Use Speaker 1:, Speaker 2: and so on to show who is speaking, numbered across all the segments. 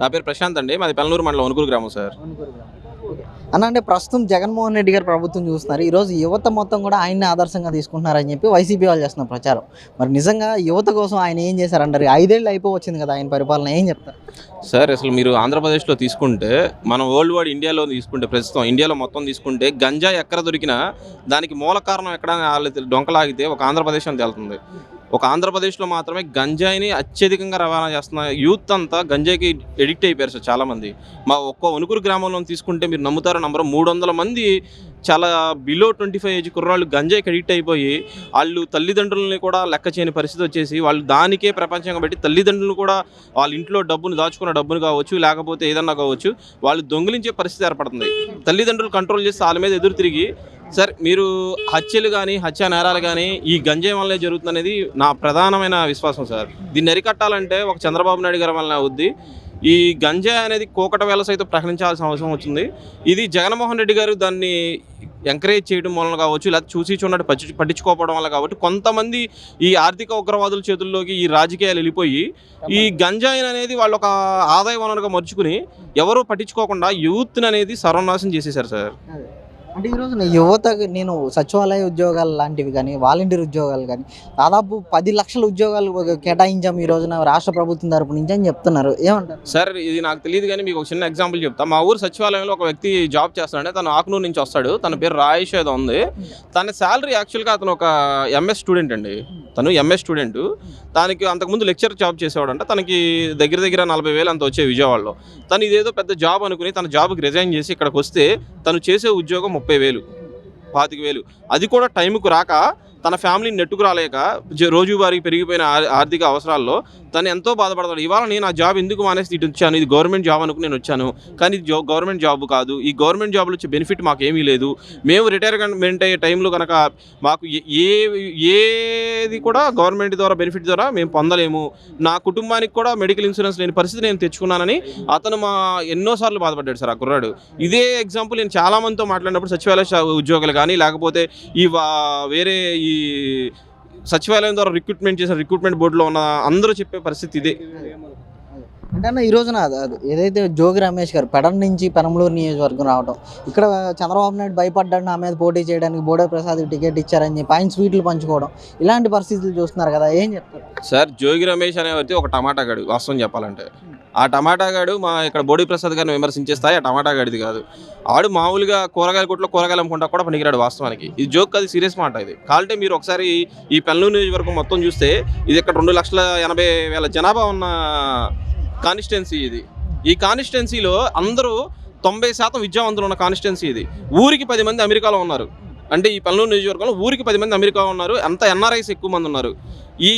Speaker 1: నా పేరు ప్రశాంత్ అండి. మాది పెల్లూరు మండలం ఒనుగురు గ్రామం సార్.
Speaker 2: అని అంటే ప్రస్తుతం జగన్మోహన్ రెడ్డి గారు ప్రభుత్వం చూస్తున్నారు. ఈరోజు యువత మొత్తం కూడా ఆయన్ని ఆదర్శంగా తీసుకుంటున్నారని చెప్పి వైసీపీ వాళ్ళు చేస్తున్న ప్రచారం. మరి నిజంగా యువత కోసం ఆయన ఏం చేశారంటారు? ఐదేళ్ళు అయిపోవచ్చింది కదా ఆయన పరిపాలన ఏం చెప్తారు?
Speaker 1: సార్ అసలు మీరు ఆంధ్రప్రదేశ్లో తీసుకుంటే మనం వరల్డ్ వైడ్ ఇండియాలో తీసుకుంటే ప్రస్తుతం ఇండియాలో మొత్తం తీసుకుంటే గంజా ఎక్కడ దొరికినా దానికి మూల కారణం ఎక్కడ వాళ్ళు డొంకలాగితే ఒక ఆంధ్రప్రదేశ్ అని తేలుతుంది. ఒక ఆంధ్రప్రదేశ్లో మాత్రమే గంజాయిని అత్యధికంగా రవాణా చేస్తున్న యూత్ అంతా గంజాయికి ఎడిక్ట్ అయిపోయారు సార్ చాలామంది. మా ఒక్క ఉనుకురు గ్రామంలో తీసుకుంటే మీరు నమ్ముతారు నంబర్ మూడు వందల మంది చాలా బిలో ట్వంటీ ఫైవ్ ఏజ్ కుర్రాళ్ళు గంజాయికి అడిక్ట్ అయిపోయి వాళ్ళు తల్లిదండ్రులని కూడా లెక్క చేయని పరిస్థితి వచ్చేసి వాళ్ళు దానికే ప్రపంచంగా పెట్టి తల్లిదండ్రులు కూడా వాళ్ళ ఇంట్లో డబ్బును దాచుకున్న డబ్బును కావచ్చు లేకపోతే ఏదన్నా కావచ్చు వాళ్ళు దొంగిలించే పరిస్థితి ఏర్పడుతుంది. తల్లిదండ్రులు కంట్రోల్ చేసి వాళ్ళ మీద ఎదురు తిరిగి సార్ మీరు హత్యలు కానీ హత్య నేరాలు కానీ ఈ గంజాయి వల్లే జరుగుతుందనేది నా ప్రధానమైన విశ్వాసం సార్. దీన్ని అరికట్టాలంటే ఒక చంద్రబాబు నాయుడు గారి వల్ల అవుద్ది. ఈ గంజాయి అనేది కోకట వేల సైతం ప్రకటించాల్సిన అవసరం వచ్చింది. ఇది జగన్మోహన్ రెడ్డి గారు దాన్ని ఎంకరేజ్ చేయడం వలన కావచ్చు లేకపోతే చూసి చూడట్టు పట్టి పట్టించుకోవడం వల్ల కాబట్టి కొంతమంది ఈ ఆర్థిక ఉగ్రవాదుల చేతుల్లోకి ఈ రాజకీయాలు వెళ్ళిపోయి ఈ గంజాయి అనేది వాళ్ళు ఒక ఆదాయ వనరుగా మర్చుకుని ఎవరూ పట్టించుకోకుండా యూత్ని అనేది సర్వనాశనం చేసేసారు సార్.
Speaker 2: అంటే ఈరోజు యువత నేను సచివాలయ ఉద్యోగాలు లాంటివి కానీ వాలంటీర్ ఉద్యోగాలు కానీ దాదాపు పది లక్షల ఉద్యోగాలు కేటాయించాం ఈ రోజున రాష్ట్ర ప్రభుత్వం తరపు నుంచి అని చెప్తున్నారు. ఏమంటారు?
Speaker 1: సార్ ఇది నాకు తెలియదు కానీ మీకు ఒక చిన్న ఎగ్జాంపుల్ చెప్తా. మా ఊరు సచివాలయంలో ఒక వ్యక్తి జాబ్ చేస్తాడంటే తను ఆకునూరు నుంచి వస్తాడు. తన పేరు రాయేష్ ఏదో ఉంది. తన శాలరీ యాక్చువల్గా అతను ఒక ఎంఎస్ స్టూడెంట్ అండి. తను ఎంఎస్ స్టూడెంట్ తనకి అంతకుముందు లెక్చర్ జాబ్ చేసేవాడంట. తనకి దగ్గర దగ్గర నలభై వేలు అంత వచ్చే విజయవాడలో. తను ఇదేదో పెద్ద జాబ్ అనుకుని తన జాబ్కి రిజైన్ చేసి ఇక్కడికి వస్తే తను చేసే ఉద్యోగం ముప్పై వేలు పాతిక వేలు. అది కూడా టైంకు రాక తన ఫ్యామిలీని నెట్టుకు రాలేక రోజువారీ పెరిగిపోయిన ఆర్థిక అవసరాల్లో తను ఎంతో బాధపడతాడు. ఇవాళ నేను ఆ జాబ్ ఎందుకు మానేసి ఇటు వచ్చాను? ఇది గవర్నమెంట్ జాబ్ అనుకుని నేను వచ్చాను. కానీ ఇది గవర్నమెంట్ జాబ్ కాదు. ఈ గవర్నమెంట్ జాబ్లో వచ్చే బెనిఫిట్ మాకు ఏమీ లేదు. మేము రిటైర్మెంట్ అయ్యే టైంలో కనుక మాకు ఏ- ఏది కూడా గవర్నమెంట్ ద్వారా బెనిఫిట్ ద్వారా మేము పొందలేము. నా కుటుంబానికి కూడా మెడికల్ ఇన్సూరెన్స్ లేని పరిస్థితి నేను తెచ్చుకున్నానని అతను మా ఎన్నోసార్లు బాధపడ్డాడు సార్ ఆ కుర్రాడు. ఇదే ఎగ్జాంపుల్ నేను చాలా మందితో మాట్లాడినప్పుడు సచివాలయ ఉద్యోగులు కానీ లేకపోతే ఈ వేరే ఈ సచివాలయం ద్వారా రిక్రూట్మెంట్ చేసిన రిక్రూట్మెంట్ బోర్డులో ఉన్న అందరూ చెప్పే పరిస్థితి ఇదే.
Speaker 2: అంటే అన్న ఈ రోజున అది- ఏదైతే జోగి రమేష్ గారు పెడన్ నుంచి పెనమలూరు నియోజకవర్గం రావడం ఇక్కడ చంద్రబాబు నాయుడు భయపడ్డాడు నా మీద పోటీ చేయడానికి బోడే ప్రసాద్ టికెట్ ఇచ్చారని చెప్పి ఆయన స్వీట్లు పంచుకోవడం ఇలాంటి పరిస్థితులు చూస్తున్నారు కదా ఏం చెప్తారు?
Speaker 1: సార్ జోగి రమేష్ అనే వచ్చి ఒక టమాటా గాడు వాస్తవం చెప్పాలంటే. ఆ టమాటా గాడు మా ఇక్కడ బోడి ప్రసాద్ గారిని విమర్శించే స్థాయి ఆ టమాటా గాడిది కాదు. ఆడు మామూలుగా కూరగాయల కొట్లో కూరగాయలు అమ్ముకుంటా కూడా పనికిరాడు వాస్తవానికి. ఇది జోక్ అది సీరియస్ మాట ఇది. కాల్టే మీరు ఒకసారి ఈ పెన్నూరు నియోజకవర్గం మొత్తం చూస్తే ఇది ఇక్కడ రెండు లక్షల ఎనభై వేల జనాభా ఉన్న కాన్స్టిట్యున్సీ ఇది. ఈ కాన్స్టిట్యున్సీలో అందరూ తొంభై శాతం విద్యావంతులు ఉన్న కాన్స్టిట్యున్సీ ఇది. ఊరికి పది మంది అమెరికాలో ఉన్నారు. అంటే ఈ పల్లూరు నియోజకవర్గంలో ఊరికి పది మంది అమెరికా ఉన్నారు. అంత ఎన్ఆర్ఐస్ ఎక్కువ మంది ఉన్నారు. ఈ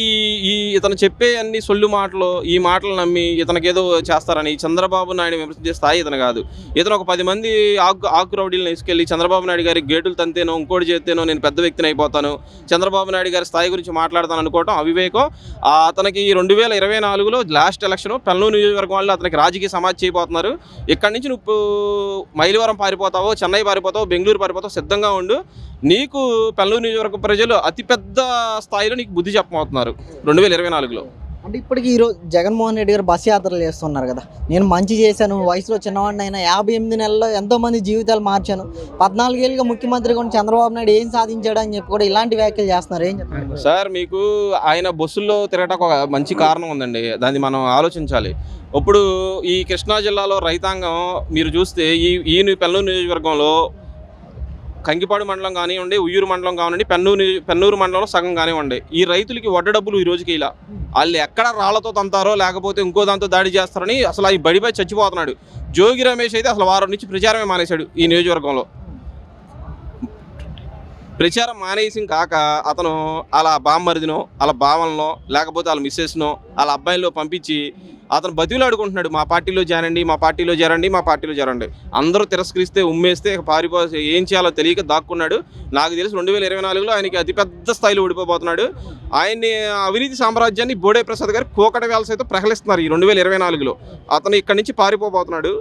Speaker 1: ఈ ఇతను చెప్పే అన్ని సొల్లు మాటలు ఈ మాటలు నమ్మి ఇతనికి ఏదో చేస్తారని చంద్రబాబు నాయుడు విమర్శించే స్థాయి ఇతను కాదు. ఇతను ఒక పది మంది ఆకు ఆకు రౌడీలను తీసుకెళ్ళి చంద్రబాబు నాయుడు గారి గేటులు తంతేనో ఇంకోటి చేస్తేనో నేను పెద్ద వ్యక్తిని అయిపోతాను. చంద్రబాబు నాయుడు గారి స్థాయి గురించి మాట్లాడతాను అనుకోవటం అవివేకం. అతనికి రెండు వేల ఇరవై నాలుగులో లాస్ట్ ఎలక్షన్ పెల్లూరు నియోజకవర్గం వాళ్ళు అతనికి రాజకీయ సమాజ్ చేయబోతున్నారు. ఇక్కడి నుంచి నువ్వు మైలవరం పారిపోతావో చెన్నై పారిపోతావో బెంగళూరు పారిపోతావో సిద్ధంగా ఉండు. నీకు పెల్లూరు నియోజకవర్గ ప్రజలు అతిపెద్ద స్థాయిలో నీకు బుద్ధి చెప్పబోతున్నారు రెండు వేల ఇరవై నాలుగులో.
Speaker 2: అంటే ఇప్పటికీ ఈరోజు జగన్మోహన్ రెడ్డి గారు బస్ యాత్రలు చేస్తున్నారు కదా. నేను మంచి చేశాను వయసులో చిన్నవాడిని అయినా యాభై ఎనిమిది నెలల్లో ఎంతో మంది జీవితాలు మార్చాను. పద్నాలుగేళ్ళుగా ముఖ్యమంత్రిగా ఉన్న చంద్రబాబు నాయుడు ఏం సాధించాడు అని చెప్పి కూడా ఇలాంటి వ్యాఖ్యలు చేస్తున్నారు. ఏం చెప్తారు
Speaker 1: సార్ మీకు ఆయన బస్సుల్లో తిరగటానికి ఒక మంచి కారణం ఉందండి. దాన్ని మనం ఆలోచించాలి. ఇప్పుడు ఈ కృష్ణా జిల్లాలో రైతాంగం మీరు చూస్తే ఈ ఈ పెన్నూరు నియోజకవర్గంలో కంకిపాడు మండలం కానివ్వండి ఉయ్యూరు మండలం కానివ్వండి పెన్నూరు పెన్నూరు మండలంలో సగం కానివ్వండి. ఈ రైతులకి వడ్డ డబ్బులు ఈ రోజుకి ఇలా. వాళ్ళు ఎక్కడ రాళ్ళతో తంతారో లేకపోతే ఇంకో దాంతో దాడి చేస్తారని అసలు ఈ బడిపై చచ్చిపోతున్నాడు. జోగి రమేష్ అయితే అసలు వారం నుంచి ప్రచారమే మానేశాడు ఈ నియోజకవర్గంలో. ప్రచారం మానేసి కాక అతను అలా బామ్మరిదినో అలా భావనలో లేకపోతే వాళ్ళ మిస్సెస్నో వాళ్ళ అబ్బాయిలో పంపించి అతను బతిలాడుకుంటున్నాడు మా పార్టీలో చేరండి మా పార్టీలో చేరండి మా పార్టీలో చేరండి. అందరూ తిరస్కరిస్తే ఉమ్మేస్తే పారిపో ఏం చేయాలో తెలియక దాక్కున్నాడు. నాకు తెలిసి రెండు వేల ఇరవై నాలుగులో ఆయనకి అతిపెద్ద స్థాయిలో ఓడిపోబోతున్నాడు. ఆయన్ని అవినీతి సామ్రాజ్యాన్ని బోడే ప్రసాద్ గారు కోకట వేల సైతం ప్రకటిస్తున్నారు ఈ రెండు వేల ఇరవై నాలుగులో. అతను ఇక్కడి నుంచి పారిపోబోతున్నాడు.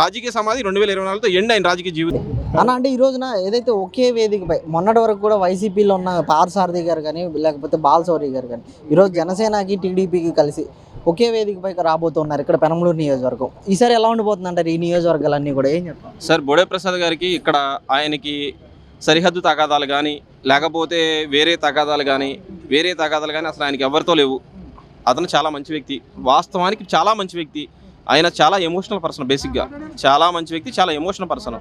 Speaker 1: రాజకీయ సమాధి రెండు వేల ఇరవై నాలుగుతో ఎండ్ ఆయన రాజకీయ జీవితం.
Speaker 2: అన్న అంటే ఈ రోజున ఏదైతే ఒకే వేదికపై మొన్నటి వరకు కూడా వైసీపీలో ఉన్న పార్సారథి గారు కానీ లేకపోతే బాలశౌరి గారు కానీ ఈరోజు జనసేనకి టీడీపీకి కలిసి ఒకే వేదికపై రాబోతున్నారు ఇక్కడ పెనమలూరు నియోజకవర్గం. ఈసారి ఎలా ఉండిపోతుంది అంటారు ఈ నియోజకవర్గాలన్నీ కూడా? ఏం చెప్తారు
Speaker 1: సార్ బోడే ప్రసాద్ గారికి ఇక్కడ ఆయనకి సరిహద్దు తగాదాలు కానీ లేకపోతే వేరే తగాదాలు కానీ వేరే తగాదాలు కానీ అసలు ఆయనకి ఎవరితో లేవు. అతను చాలా మంచి వ్యక్తి. వాస్తవానికి చాలా మంచి వ్యక్తి. ఆయన చాలా ఎమోషనల్ పర్సన్ బేసిక్గా చాలా మంచి వ్యక్తి చాలా ఎమోషనల్ పర్సన్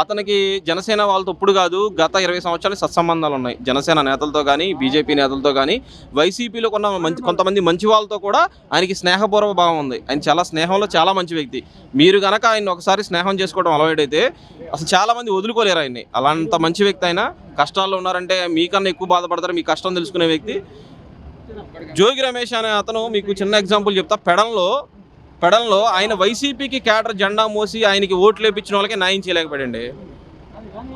Speaker 1: అతనికి జనసేన వాళ్ళతో ఇప్పుడు కాదు గత ఇరవై సంవత్సరాలు సత్సంబంధాలు ఉన్నాయి. జనసేన నేతలతో కానీ బీజేపీ నేతలతో కానీ వైసీపీలో కొన్న మంచి కొంతమంది మంచి వాళ్ళతో కూడా ఆయనకి స్నేహపూర్వ భావం ఉంది. ఆయన చాలా స్నేహంలో చాలా మంచి వ్యక్తి. మీరు కనుక ఆయన ఒకసారి స్నేహం చేసుకోవడం అలవాటైతే అసలు చాలా మంది వదులుకోలేరు ఆయన్ని. అలాంత మంచి వ్యక్తి అయినా కష్టాల్లో ఉన్నారంటే మీకన్నా ఎక్కువ బాధపడతారు మీ కష్టం తెలుసుకునే వ్యక్తి. జోగి రమేష్ అనే అతను మీకు చిన్న ఎగ్జాంపుల్ చెప్తా. పెడంలో పెడంలో ఆయన వైసీపీకి క్యాడర్ జెండా మోసి ఆయనకి ఓట్లు వేపించిన వాళ్ళకి న్యాయం చేయలేకపోయాడండి.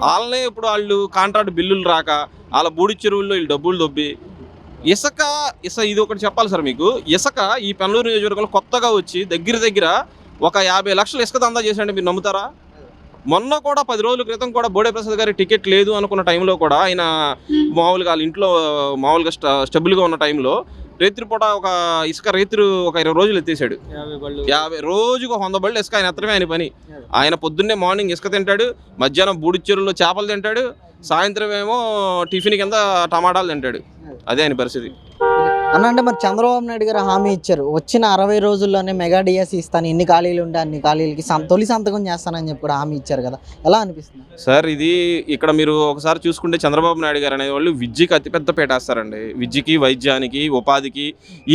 Speaker 1: వాళ్ళనే ఇప్పుడు వాళ్ళు కాంట్రాక్ట్ బిల్లులు రాక వాళ్ళ బూడి చెరువుల్లో వీళ్ళు డబ్బులు దొబ్బి ఇసుక ఇస ఇది ఒకటి చెప్పాలి సార్ మీకు. ఇసుక ఈ పెనలూరు నియోజకవర్గంలో కొత్తగా వచ్చి దగ్గర దగ్గర ఒక యాభై లక్షలు ఇసుక దందా చేశాడంటే మీరు నమ్ముతారా? మొన్న కూడా పది రోజుల క్రితం కూడా బోడే ప్రసాద్ గారి టికెట్ లేదు అనుకున్న టైంలో కూడా ఆయన మామూలుగా వాళ్ళ ఇంట్లో మామూలుగా స్ట స్టెబుల్గా ఉన్న టైంలో రేత్రి పూట ఒక ఇసుక రేత్రి ఒక ఇరవై రోజులు ఎత్తేసాడు. యాభై రోజుకు వంద బళ్ళు ఇసుక ఆయన ఎత్తడమే ఆయన పని. ఆయన పొద్దున్నే మార్నింగ్ ఇసుక తింటాడు మధ్యాహ్నం బూడిచెరువులో చేపలు తింటాడు సాయంత్రం ఏమో టిఫిన్ కింద టమాటాలు తింటాడు. అదే ఆయన పరిస్థితి.
Speaker 2: అన్న అంటే మరి చంద్రబాబు నాయుడు గారు హామీ ఇచ్చారు. వచ్చిన అరవై రోజుల్లోనే మెగా డిఎస్ ఇస్తాను ఎన్ని ఖాళీలు ఉంటే అన్ని ఖాళీలకి తొలి సంతకం చేస్తానని చెప్పి కూడా హామీ ఇచ్చారు కదా. ఎలా అనిపిస్తుంది?
Speaker 1: సార్ ఇది ఇక్కడ మీరు ఒకసారి చూసుకుంటే చంద్రబాబు నాయుడు గారు అనేవాళ్ళు విద్యకి అతిపెద్ద పేటేస్తారండి. విద్యకి వైద్యానికి ఉపాధికి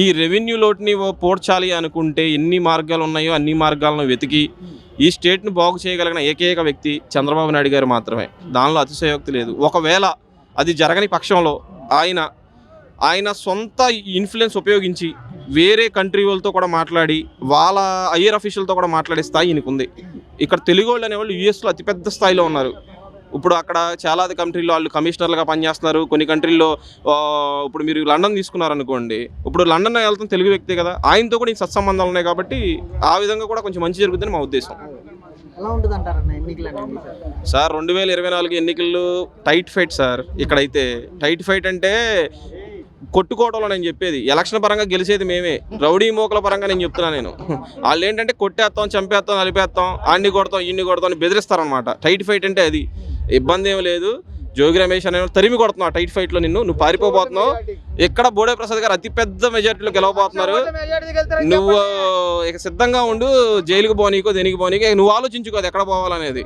Speaker 1: ఈ రెవెన్యూ లోటుని ఓ పోడ్చాలి అనుకుంటే ఎన్ని మార్గాలు ఉన్నాయో అన్ని మార్గాలను వెతికి ఈ స్టేట్ను బాగు చేయగలిగిన ఏకైక వ్యక్తి చంద్రబాబు నాయుడు గారు మాత్రమే. దానిలో అతిశయోక్తి లేదు. ఒకవేళ అది జరగని పక్షంలో ఆయన ఆయన సొంత ఇన్ఫ్లుయెన్స్ ఉపయోగించి వేరే కంట్రీ వాళ్ళతో కూడా మాట్లాడి వాళ్ళ ఐఆర్ అఫీషియల్తో కూడా మాట్లాడే స్థాయి ఈయనకు ఉంది ఇక్కడ తెలుగు వాళ్ళు అనేవాళ్ళు యూఎస్లో అతిపెద్ద స్థాయిలో ఉన్నారు. ఇప్పుడు అక్కడ చాలా కంట్రీలో వాళ్ళు కమిషనర్లుగా పనిచేస్తున్నారు. కొన్ని కంట్రీల్లో ఇప్పుడు మీరు లండన్ తీసుకున్నారు అనుకోండి ఇప్పుడు లండన్ వెళ్తాం తెలుగు వ్యక్తే కదా ఆయనతో కూడా ఈ సత్సంబంధాలు ఉన్నాయి కాబట్టి ఆ విధంగా కూడా కొంచెం మంచి జరుగుతుందని మా ఉద్దేశం. సార్? రెండు వేల ఇరవై నాలుగు ఎన్నికలు టైట్ ఫైట్ సార్. ఇక్కడైతే టైట్ ఫైట్ అంటే కొట్టుకోవడంలో నేను చెప్పేది. ఎలక్షన్ పరంగా గెలిచేది మేమే. రౌడీ మోకల పరంగా నేను చెప్తున్నా నేను. వాళ్ళు ఏంటంటే కొట్టేస్తాం చంపేస్తాం నలిపేస్తాం అన్ని కొడతాం ఇన్ని కొడతాం అని బెదిరిస్తారనమాట టైట్ ఫైట్ అంటే అది. ఇబ్బంది ఏం లేదు. జోగి రమేష్ అనే తరిమి కొడుతున్నావు టైట్ ఫైట్లో నిన్ను. నువ్వు పారిపోబోతున్నావు. ఇక్కడ బోడే ప్రసాద్ గారు అతిపెద్ద మెజార్టీలో గెలవబోతున్నారు. నువ్వు ఇక సిద్ధంగా ఉండు జైలుకి పోనీకో దేనికి పోనీకో నువ్వు ఆలోచించుకో అది ఎక్కడ పోవాలనేది.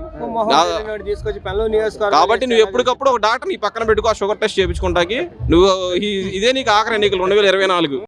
Speaker 3: తీసుకొచ్చి పెన్లో నియోజకవర్గం
Speaker 1: కాబట్టి నువ్వు ఎప్పటికప్పుడు ఒక డాక్టర్ నీ పక్కన పెట్టుకో ఆ షుగర్ టెస్ట్ చేయించుకుంటాకి. నువ్వు ఈ- ఇదే నీకు ఆఖరి ఎన్నికలు రెండు వేల ఇరవై నాలుగు.